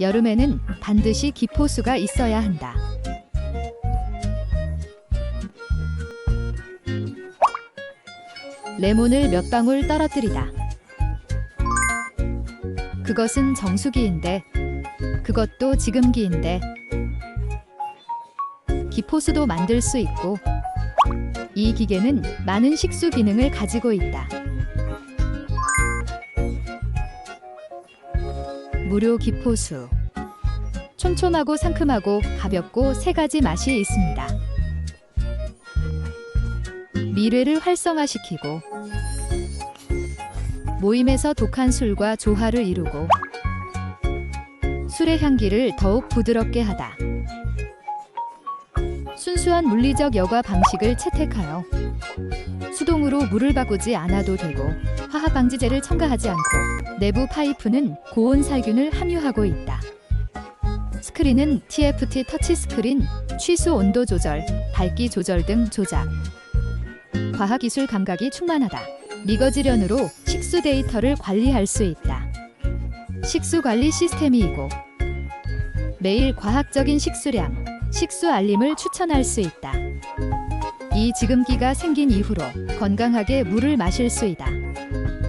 여름에는 반드시 기포수가 있어야 한다. 레몬을 몇 방울 떨어뜨리다. 그것은 정수기인데, 그것도 지금기인데, 기포수도 만들 수 있고, 이 기계는 많은 식수 기능을 가지고 있다. 무료 기포수. 촘촘하고 상큼하고 가볍고 세 가지 맛이 있습니다. 미래를 활성화시키고 모임에서 독한 술과 조화를 이루고 술의 향기를 더욱 부드럽게 하다. 순수한 물리적 여과 방식을 채택하여 수동으로 물을 바꾸지 않아도 되고 화학 방지제를 첨가하지 않고 내부 파이프는 고온 살균을 함유하고 있다. 스크린은 TFT 터치 스크린, 취수 온도 조절, 밝기 조절 등 조작. 과학기술 감각이 충만하다. 미거지련으로 식수 데이터를 관리할 수 있다. 식수 관리 시스템이고 매일 과학적인 식수량, 식수 알림을 추천할 수 있다. 이 지금기가 생긴 이후로 건강하게 물을 마실 수 있다.